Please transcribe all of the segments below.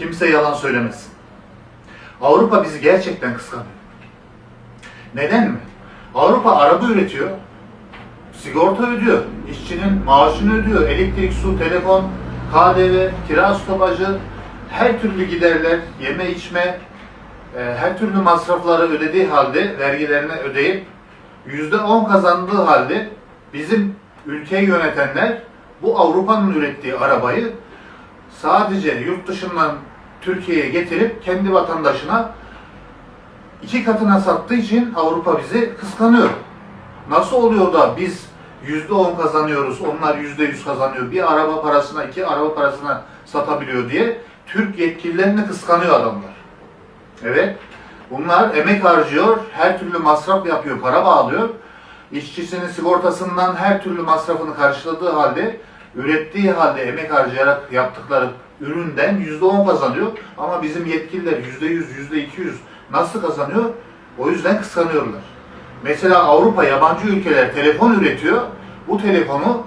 Kimse yalan söylemesin. Avrupa bizi gerçekten kıskanıyor. Neden mi? Avrupa araba üretiyor, sigorta ödüyor, işçinin maaşını ödüyor, elektrik, su, telefon, KDV, kira stopajı, her türlü giderler, yeme içme, e, her türlü masrafları ödediği halde, vergilerini ödeyip %10 kazandığı halde bizim ülkeyi yönetenler bu Avrupa'nın ürettiği arabayı sadece yurt dışından Türkiye'ye getirip kendi vatandaşına iki katına sattığı için Avrupa bizi kıskanıyor. Nasıl oluyor da biz yüzde on kazanıyoruz, onlar yüzde yüz kazanıyor, bir araba parasına, iki araba parasına satabiliyor diye Türk yetkililerini kıskanıyor adamlar. Evet, bunlar emek harcıyor, her türlü masraf yapıyor, para bağlıyor. İşçisinin sigortasından her türlü masrafını karşıladığı halde, ürettiği halde emek harcayarak yaptıkları üründen yüzde on kazanıyor. Ama bizim yetkililer yüzde yüz, yüzde iki yüz nasıl kazanıyor? O yüzden kıskanıyorlar. Mesela Avrupa yabancı ülkeler telefon üretiyor. Bu telefonu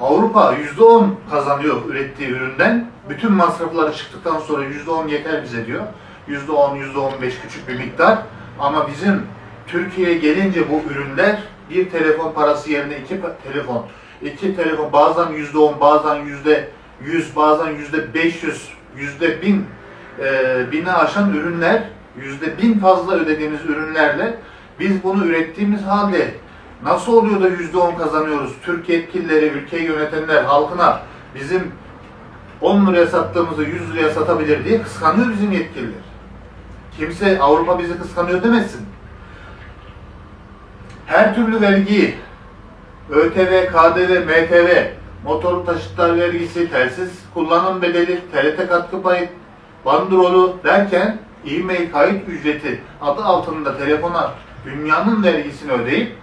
Avrupa %10 kazanıyor ürettiği üründen. Bütün masrafları çıktıktan sonra %10 yeter bize diyor. %10, %15 küçük bir miktar. Ama bizim Türkiye'ye gelince bu ürünler bir telefon parası yerine iki telefon. iki telefon bazen %10, bazen %100, bazen %500, %1000 e, bini aşan ürünler, %1000 fazla ödediğimiz ürünlerle biz bunu ürettiğimiz halde nasıl oluyor da %10 kazanıyoruz? Türk yetkilileri, ülkeyi yönetenler halkına bizim 10 liraya sattığımızı 100 liraya satabilir diye kıskanıyor bizim yetkililer. Kimse Avrupa bizi kıskanıyor demesin. Her türlü vergiyi ÖTV, KDV, MTV, motor taşıtlar vergisi, telsiz kullanım bedeli, TRT katkı payı, bandrolü derken e-mail kayıt ücreti adı altında telefona dünyanın vergisini ödeyip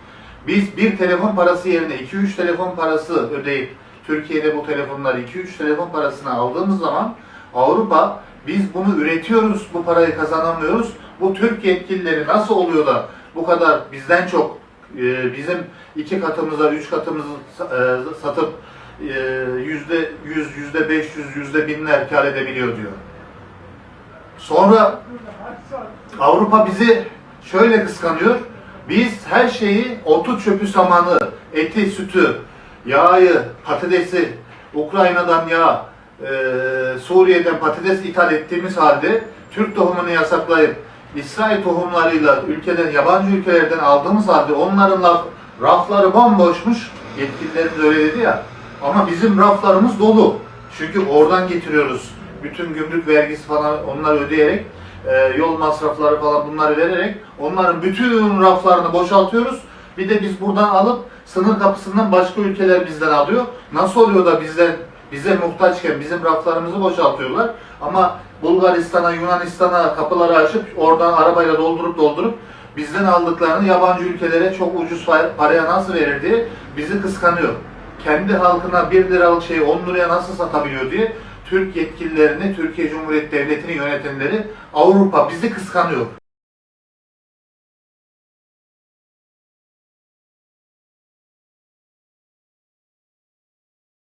biz bir telefon parası yerine 2-3 telefon parası ödeyip Türkiye'de bu telefonları 2-3 telefon parasına aldığımız zaman Avrupa biz bunu üretiyoruz, bu parayı kazanamıyoruz. Bu Türk yetkilileri nasıl oluyor da bu kadar bizden çok e, bizim iki katımıza, üç katımızı e, satıp e, yüzde yüz, yüzde beş yüz, yüzde binler kar edebiliyor diyor. Sonra Avrupa bizi şöyle kıskanıyor. Biz her şeyi otu çöpü samanı, eti, sütü, yağı, patatesi, Ukrayna'dan yağ, e, Suriye'den patates ithal ettiğimiz halde Türk tohumunu yasaklayıp İsrail tohumlarıyla ülkeden, yabancı ülkelerden aldığımız halde onların rafları bomboşmuş. Yetkililerimiz öyle dedi ya. Ama bizim raflarımız dolu. Çünkü oradan getiriyoruz. Bütün gümrük vergisi falan onları ödeyerek, e, yol masrafları falan bunları vererek onların bütün raflarını boşaltıyoruz. Bir de biz buradan alıp sınır kapısından başka ülkeler bizden alıyor. Nasıl oluyor da bizden bize muhtaçken bizim raflarımızı boşaltıyorlar. Ama Bulgaristan'a, Yunanistan'a kapıları açıp oradan arabayla doldurup doldurup bizden aldıklarını yabancı ülkelere çok ucuz pa- paraya nasıl verir diye bizi kıskanıyor. Kendi halkına 1 liralık şeyi 10 liraya nasıl satabiliyor diye Türk yetkililerini, Türkiye Cumhuriyeti Devleti'ni yönetenleri Avrupa bizi kıskanıyor.